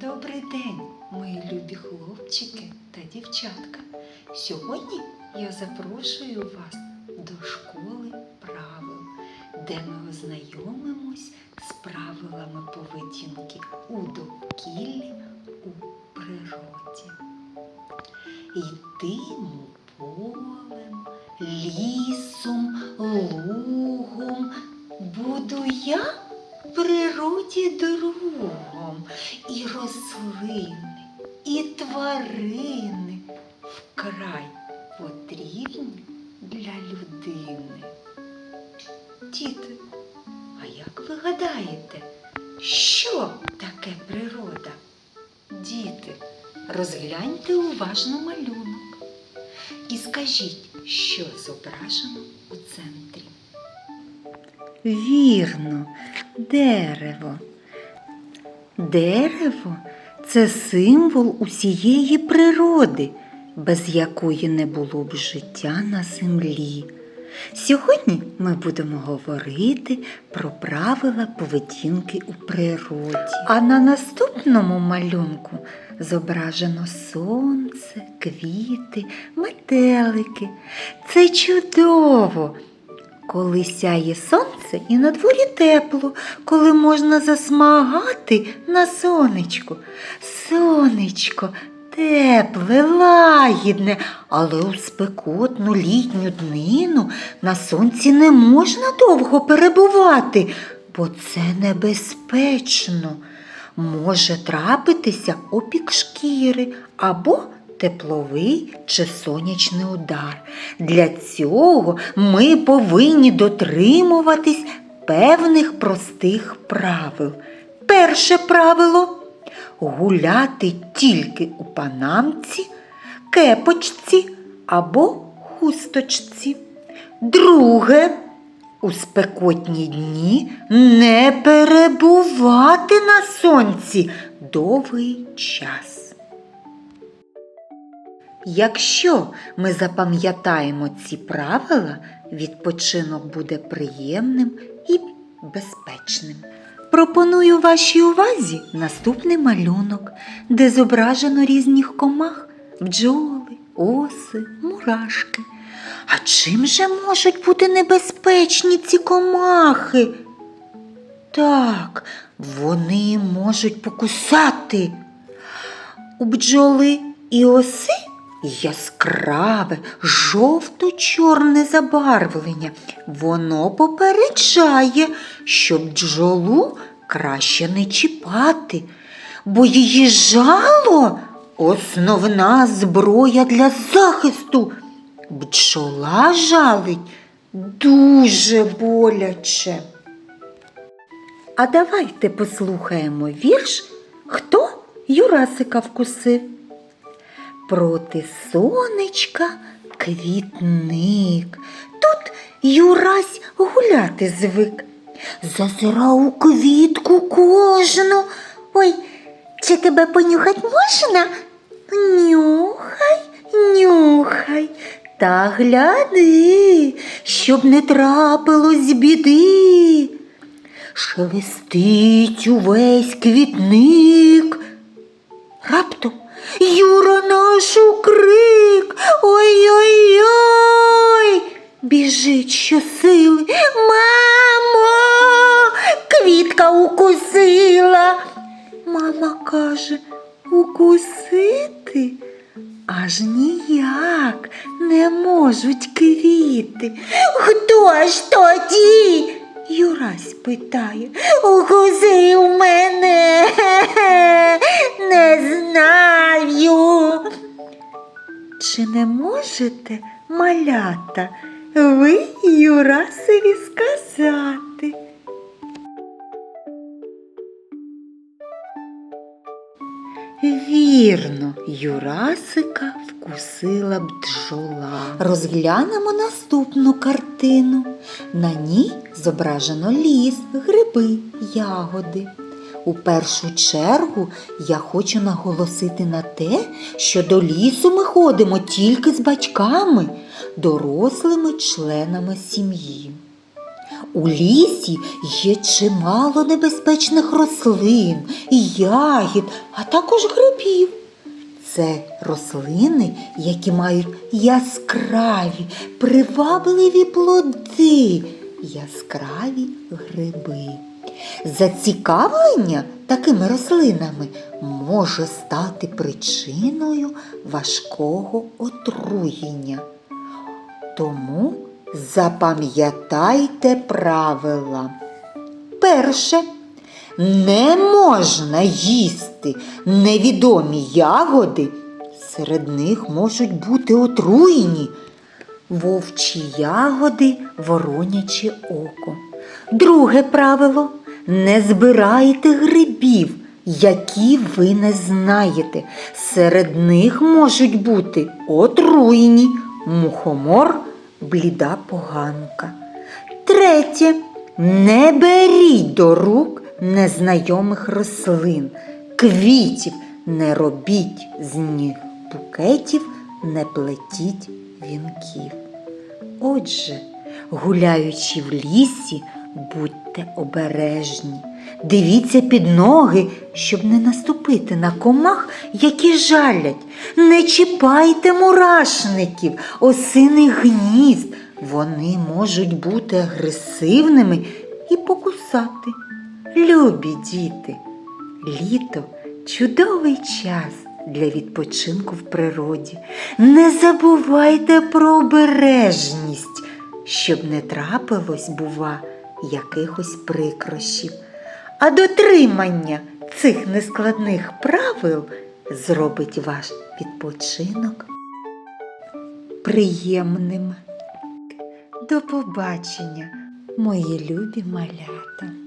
Добрий день, мої любі хлопчики та дівчатка. Сьогодні я запрошую вас до школи правил, де ми ознайомимось з правилами поведінки у довкіллі у природі. Йтиму полем, лісом, лугом буду я природі другом і рослини, і тварини вкрай потрібні для людини. Діти, а як ви гадаєте, що таке природа? Діти, розгляньте уважно малюнок і скажіть, що зображено у центрі. Вірно, дерево. Дерево це символ усієї природи, без якої не було б життя на землі. Сьогодні ми будемо говорити про правила поведінки у природі. А на наступному малюнку зображено сонце, квіти, метелики. Це чудово! Коли сяє сонце і на дворі тепло, коли можна засмагати на сонечку. Сонечко тепле, лагідне, але у спекотну літню днину на сонці не можна довго перебувати, бо це небезпечно. Може трапитися опік шкіри або тепловий чи сонячний удар. Для цього ми повинні дотримуватись певних простих правил. Перше правило гуляти тільки у панамці, кепочці або хусточці. Друге у спекотні дні не перебувати на сонці довгий час. Якщо ми запам'ятаємо ці правила, відпочинок буде приємним і безпечним. Пропоную вашій увазі наступний малюнок, де зображено різних комах бджоли, оси, мурашки. А чим же можуть бути небезпечні ці комахи? Так, вони можуть покусати. У бджоли і оси яскраве, жовто-чорне забарвлення. Воно попереджає, що бджолу краще не чіпати, бо її жало основна зброя для захисту. Бджола жалить дуже боляче. А давайте послухаємо вірш, хто Юрасика вкусив. Проти сонечка квітник. Тут Юрась гуляти звик. Зазирав у квітку кожну. Ой, чи тебе понюхать можна? Нюхай, нюхай, та гляди, щоб не трапилось біди. Шелестить увесь квітник. Юра наш укрик. Ой-ой-ой. Біжить щосили. Мамо, квітка укусила. Мама каже, укусити? Аж ніяк не можуть квіти. Хто ж тоді? Юрась питає, укусив мене, не знаю. Чи не можете, малята, ви Юрасові сказати? Вірно, Юрасика вкусила бджола. Розглянемо наступну картину. На ній зображено ліс, гриби, ягоди. У першу чергу я хочу наголосити на те, що до лісу ми ходимо тільки з батьками, дорослими членами сім'ї. У лісі є чимало небезпечних рослин, ягід, а також грибів. Це рослини, які мають яскраві, привабливі плоди, яскраві гриби. Зацікавлення такими рослинами може стати причиною важкого отруєння. Тому запам'ятайте правила. Перше. Не можна їсти невідомі ягоди. Серед них можуть бути отруєні вовчі ягоди, вороняче око. Друге правило не збирайте грибів, які ви не знаєте. Серед них можуть бути отруєні мухомор, бліда поганка. Третє. Не беріть до рук незнайомих рослин, квітів, не робіть з них букетів, не плетіть вінків. Отже, гуляючи в лісі, будьте обережні, дивіться під ноги, щоб не наступити на комах, які жалять. Не чіпайте мурашників, осиних гнізд. Вони можуть бути агресивними і покусати. Любі діти, літо чудовий час для відпочинку в природі. Не забувайте про обережність, щоб не трапилось, бува, якихось прикрощів. А дотримання цих нескладних правил зробить ваш відпочинок приємним. До побачення, мої любі малята.